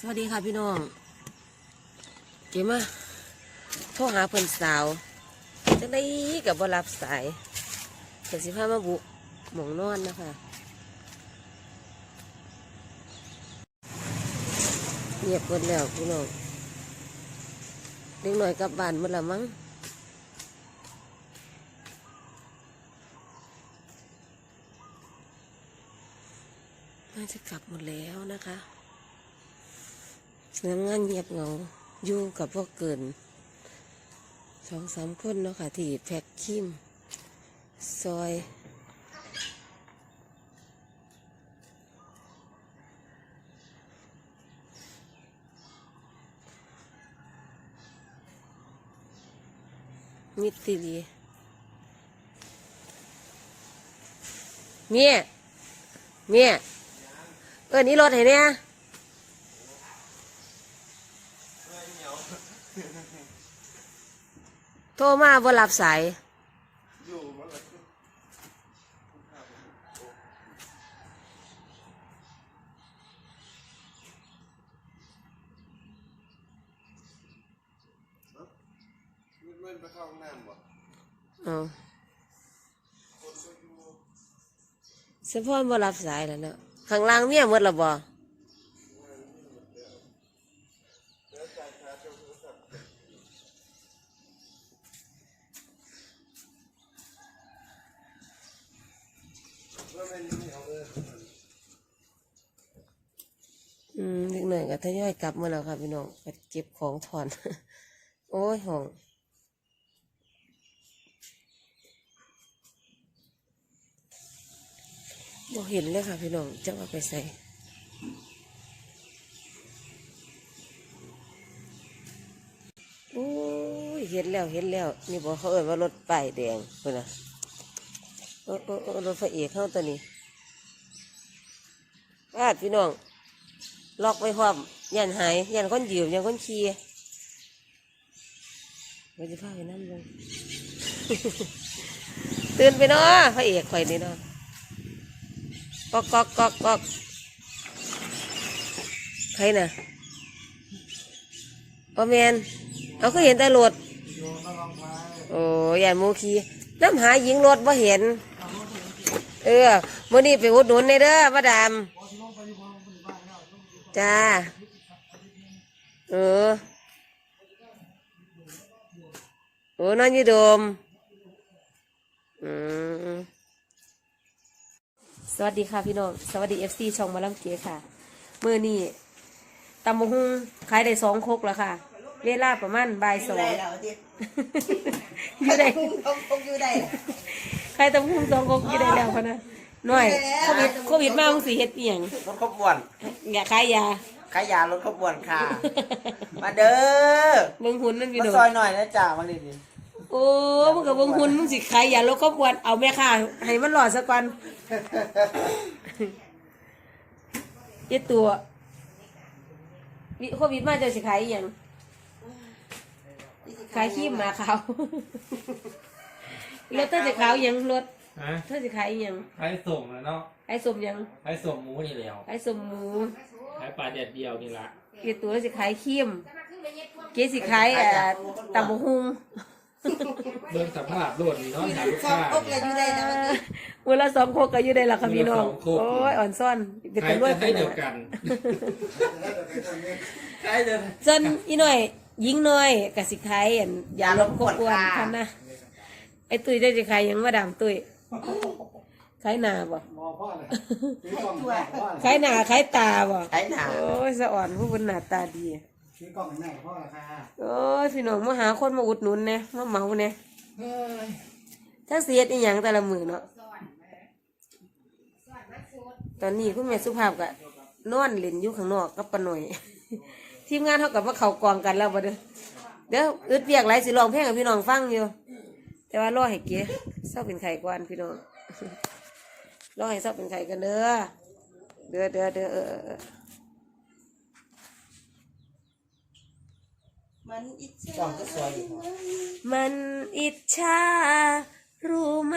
สวัสดีค่ะพี่น้อง เก๋มาโทรหาเพิ่อนสาวจังได้กับบรับสายเพิ่นสิพามาบุกหมองนอนนะคะเงียบหมดแล้วพี่น้องเด็กหน่อยกลับบ้านหมดแล้วมั้งน่าจะกลับหมดแล้วนะคะ เนื้องานเงียบเงาอยู่กับพวกเกินสองสามคนเนาะค่ะ ที่แพ็กคิมซอยมิตรดีเมียเมียเออนี่รถไหนเนี่ย โทรมาบ่รับสายมันไปเข้าห้องน้ำบ่เอาสะพอนบ่รับสายแล้วเนาะข้างล่างเมียหมดและบ่ อืมเล็กหน่อยก็ทยอยกลับมาแล้วค่ะพี่น้องก็เก็บของถอน โอ้ยห้องบ่เห็นเลยค่ะพี่น้องจะว่าไปใส่โอ้ยเห็นแล้วเห็นแล้ว นี่บอกเขาเอ่ยว่ารถป้ายแดงเพื่อนนะ โอ้โอ้โอ้รถไฟเอกเข้าตัวนี้วาดพี่น้อง ล็อกไว้พร้อมยันหายยันคนยืมยันคนขี่เราจะพาไปนั่งลงตื่นไปเนาะพระเอกข่อยนี่เนาะก๊อกก๊อกก๊อกก๊อกใครน่ะพ่อแมนเอาก็เห็นแต่รถโยนแล้วลองไปโอ้ยันมูขี่น้ำหาหญิงรถบ่าเห็น เออมื่อนี้ไปอุดหนุนในเด้อมาดามพอที่ลงไปอยู่พอคนบ้านแล้วจ้า เออโอ้นอนอยู่โดม อืมสวัสดีค่ะพี่น้อง สวัสดีเอฟซีช่องหมาลังเกียค่ะมื่อนี้ตำบงหุงขายได้สองครกแล้วค่ะ เวลาประมาณบ่ายสองได้แล้วดิอยู่ได้ต้องต้องอยู่ได้ ขายตำบงหุงสองครกอยู่ได้แล้วพะนะหน่อยโควิดโควิดมามึงสิเฮ็ดเอียงรถขบวนอย่าขายยาขายยารถขบวนค่ะ มาเด้อเบิ่งหุ่นนั่นพี่มาน้องซอยหน่อยนะจ๊ะมาดิดิโอ้มึงกับเบิ่งหุ่นมึงสิขายยาลดความอ้วนเอาแม่ค่ะให้มันหล่อสักวันเจ็ดตัววิโควิดมาเจะสิขายอหย่างขายขี้หมาขาว รถเธอจะขาวอหย่างรถฮะเธอจะขายอหย่างไอ้ส่งนะเนาะขายสมอหย่างไอ้ส่งหมูนี่แล้วขายสมหมูไอ้ปลาแดดเดียวนี่ละเจ็ดตัวสิขายขี้มเกสิขายอ่าตำบกหุงเบิ่งสภาพโลดนี่เนาะหาลูกซ่อค้ามอกเลยอยู่ได้นะมันดิวันละสองโคกก็อยู่ได้ละค่ะพี่น้องวันละสองโคก โอ้ยอ่อนซ่อนเป็นใครตำรวจจะให้เดียวกันใครจะจนอีหน่อยยิงหน่อยกสิขายอันยาลดความอ้วนคันนะ ไอ้ตุ้ยได้จะขายหยังมาดามตุ้ยขายหน้าบ่มองพ่อเลยซื้อกล่องแม่พ่อเลยขายหน้าขายตาบ่ไอ้หนาโอ้ยสะอ่อนผู้เป็นหน้าตาดี ซื้อกล่องแม่พ่อละค่ะโอ้ยพี่น้องมาหาคนมาอุดหนุนเนี่ยมาเหมาเนี่ยเฮ้ยทั้งเสียดอีหยังแต่ละมือเนาะตอนนี้คุณแม่สุภาพก็นอนเล่นอยู่ข้างนอกกับปาหน่อย ทีมงานเขากับว่าเขากองกันแล้วบ่เด้อเดี๋ยวอึดเบียกไรสิร้องเพลงให้พี่น้องฟังอยู่ แต่ว่ารอให้เก๋เศร้าเป็นไข่ก่อนพี่น้องรอให้เศร้าเป็นไข่กันเด้อเด้อเด้อเด้อเออเออเออมันอิจฉกล่องก็สวยอยู่มันอิจฉารู้ไหม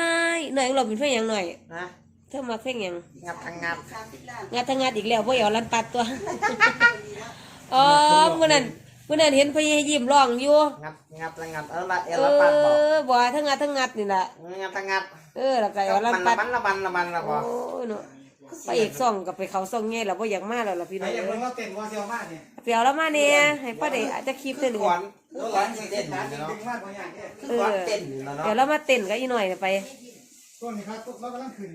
หน่อยเราเป็นเพลงหยังหน่อยนะเธอมาเพลงหยังงับทางงับงานทางงานอีกแล้วพ่อเอาลันปัดตัวอ๋อมื้อนั้น มื้อนั้นเห็นพญายิ้มร้องอยู่งัดงัดแล้วงัดเออละเอเอลละปัดบอกอบ่ทั้งงัดทั้งงัดนี่ล่ะงัดทั้งงัดเออแล้วก็ก็เอามันลำปัละดมันละมันละมันละบโอ้อกยเนาะพระเอกซ่องก็ไปเขาซ่องแง่แล้วบ่อยากมาแล้วล่ะพี่ไอ้น้องยังเพิ่งเราเต้นว่าเซียวมากเนี่ยไปเอาแล้วมาเนี่ยให้ป้าเด็กอาจจะคลิปคืเต้อนขวัญตัคือวขหวัลาญนสิสิเด่เต้นนอยู่นะเนาะดึงมากกว่าอย่างเนี่ยคือขวัญเต้นอยู่แล้วเดี๋ยวเนาะเรามาเต้นก็อีหน่อยน่ะไปตัวนี้ครับเรากำลังขึ้น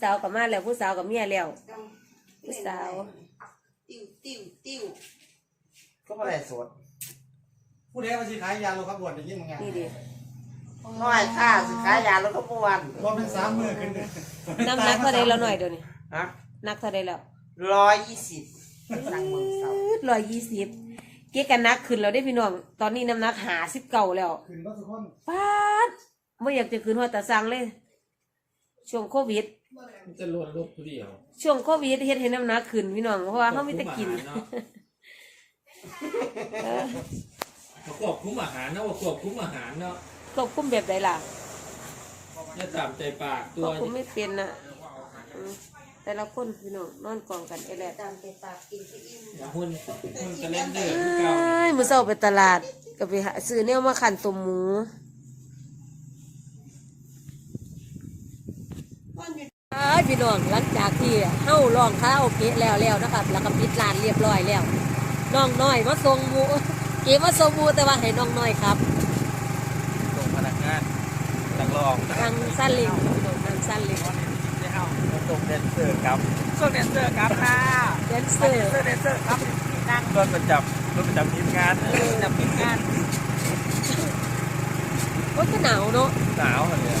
สาวกับมาแล้วผู้สาวกับเมียแล้วผู้สาว ติ้วติ้วติ้วก็บ่ได้สดผู้ใดมาสิขายยาโลครับบวชได้ยินมั้งไงนี่ดิน้อยค่าสิขายยาลดขบวนรวมเป็นสามมือขึ้นเลยน้ำหนักเท่าใดแล้วหน่อยเดี๋ยวนี้ฮะนักเท่าใดแล้วร้อยยี่สิบสั่งเมืองเสาร้อยยี่สิบเก๊กันนักขึ้นแล้วได้พี่น้อง ตอนนี้น้ำหนักหาสิบเก่าแล้วขึ้นก็ทุกคนป๊าดไม่อยากจะขึ้นหัวตาสังเลย ช่วงโควิด มันจะลดลดผู้เดียวช่วงโควิดเฮ็ดให้น้ำหนักขึ้นพี่น้องเพราะว่าเขาไม่ได้กินเออเขาควบคุมอาหารเนาะว่าควบคุมอาหารเนาะควบคุมแบบใดล่ะอย่าตามใจปากคตัววบคุมไม่เป็นนะอืมแต่ละคนพี่น้องนอนกองกันไอ้แหละ ตามไปปากกินไปอิ่มอย่าหุ่นหุ่นกระเล่นเดือดคือเก่าเอ้ยมื้อเช้าไปตลาดก็ไปหาซื้อแนวมาขันต้มหมูเอ้ ยพี่น้องหลังจากที่เฮาลองคาราโอเกะแล้วแล้วนะครับแล้วก็ปิดร้านเรียบร้อยแล้วน้องน้อยมาส่งหมูเก๋มาส่งหมูแต่ว่าให้น้องน้อยครับส่งพนักงานนักร้องทางสั้นเล็งพี่น้องทางสั้นเล็งส่งแดนเซอร์ครับส่งแดนเซอร์ครับค่ะแดนเซอร์เซอร์แดนเซอร์ครับนั่งรถประจำรถประจำทีมงานประจำทีมงานโอ้ยก็หนาวเนาะหนาวเลย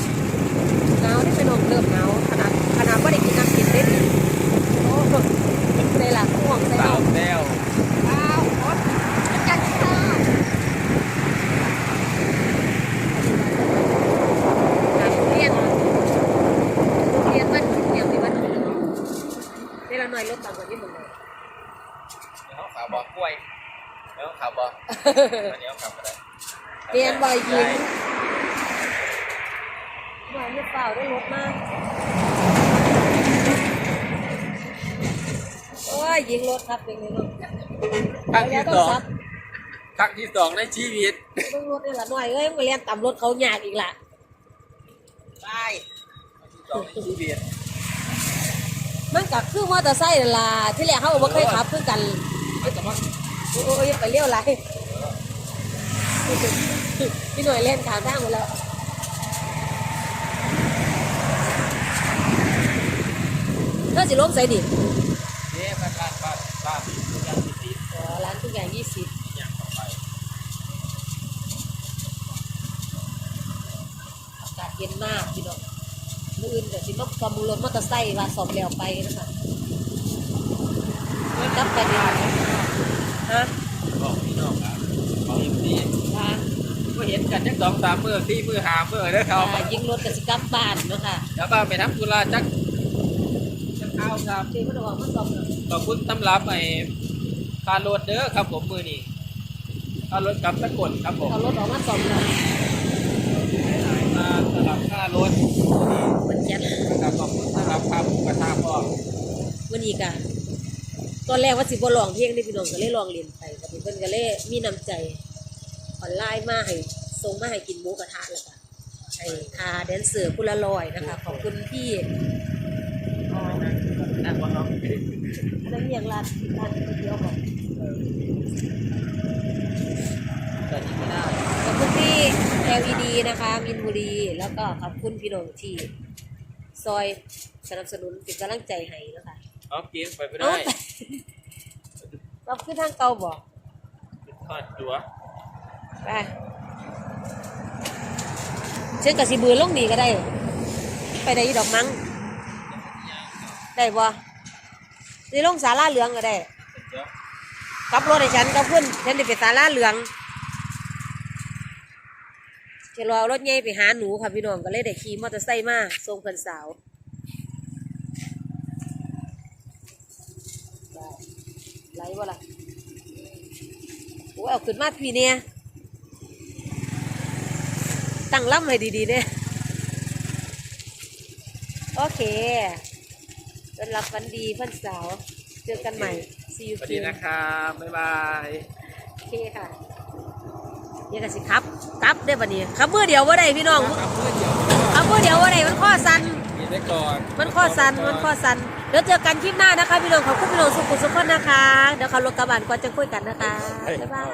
หนาวนี่พี่น้องเริ่มหนาวขนาดขนาดว่าได้กินน้ำกินเล่นโอ้ได้ละห่วงใส่สาเราวแล้วอ้าวรถจัดค่ะเรียนเรียนวันเดียมีวันเดียวเวลาหน่อยลดต่ำกว่าที่มึงเลยเขาข่าวบอกกล้วยแล้วขาวบอกอันนี้เขาข่าวอะไรเรียนบ่อยยิง เปล่าได้รถมาโอ้ย ยิงรถครับเป็นไงลูกครั้งที่ต้สอองซับครั้งที่สองในชีวิตเบิ่งรถนี่ละหน่อยเอ้ยมาเรียนต่ำรถเขายากอีกละใช่ครั้งที่สองในชีวิตมันก็คือมอเตอร์ไซค์นั่นล่ะที่แรกเขาก็บ่เคยขับคือกันไม่แต่ว่าโอ้ยไปเลี้ยวไรพี่หน่วยเล่นขาทางหมดแล้ว น่าสิล้มใส่ดิเอ๊ะบ้านบ้านบ้านบ้านยังมีตีอ๋อร้านทุกอย่างยี่สิบอย่างต่อไปอากาศเย็นมากพี่น้องมืออื่นเดี๋ยวสิมาประมูลรถมอเตอร์ไซค์ว่าสอบแล้วไปนะคะกลับไปดีฮะบอกพี่น้องครับเขาเอ็มซีว่าก็เห็นกันจักสองสามมือสี่มือหามือเด้อเขาอ่ายิงรถกับสิกลับบ้านเนาะค่ะแล้วก็ไปทำธุระจักจัก เอาครับเดี๋ยวมันออกมาสอบเนาะขอบคุณตำรับไอ้คารถเด้อครับผมมือนี้คารถกับสกุลครับผมเอารถออกมาสอบเนาะมาสำหรับค่ารถมันเจ็ดนะครับขอบคุณสำหรับค่าหมูกระทะพ่อวันนี้กะตอนแรกว่าสิบ่ลองเพลงนี่พี่น้องก็เลยลองเรียนไปกับเพิ่นก็เลยมีน้ำใจออนไลน์มาให้ส่งมาให้กินหมูกระทะแล้วก็ให้คาแดนเซอร์ผู้ละร้อยนะคะขอบคุณพี่ นั่งบนน้องนั่นเรียงร้านร้านก๋วยเตี๋ยวบอกแต่นี่ไม่ได้ ขอบคุณพี่ LED นะคะ มินบุรี แล้วก็ขอบคุณพี่น้องที่ ซอยสนับสนุนเป็นกำลังใจให้นะคะเอาเกมไปไม่ได้เราขึ้นทางเก่าบ่ทอดจัวไปเชิญกับสิบือลงนีก็ได้ ไปได้ดอกมั้ง ได้บ่สิลงศาลาเหลืองก็ได้กลับรถให้ฉันกับเพื่อนฉันจะไปศาลาเหลืองจะรอรถใหญ่ไปหาหนูค่ะพี่น้องก็เลยได้ขี่มอเตอร์ไซค์มาส่งเพื่อนสาวไหลบ่ล่ะโอ้ยเอาขึ้นมาพี่เนี่ยตั้งล่ำให้ดีๆเนี่ยโอเค ต้อนรับวันดีเพื่อนสาว เจอกันใหม่ see you สวัสดี soon นะครับ บ๊ายบาย โอเคค่ะเนี่ยก็สิครับครับได้ปะเนี่ยครับมือเดียวว่าได้พี่น้องครับเพื่อนเดี๋ยวครับมือเดียวว่าได้มันข้อสันกินได้ก่อนมันข้อสัน มันข้อสัน เดี๋ยวเจอกันคลิปหน้านะคะพี่น้องขอบคุณพี่น้องสุขุมสุขคนนะคะ เดี๋ยวเขาลงกระบาลก่อนจะคุยกันนะคะ บ๊ายบาย